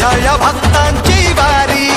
छाया भक्तांची वारी.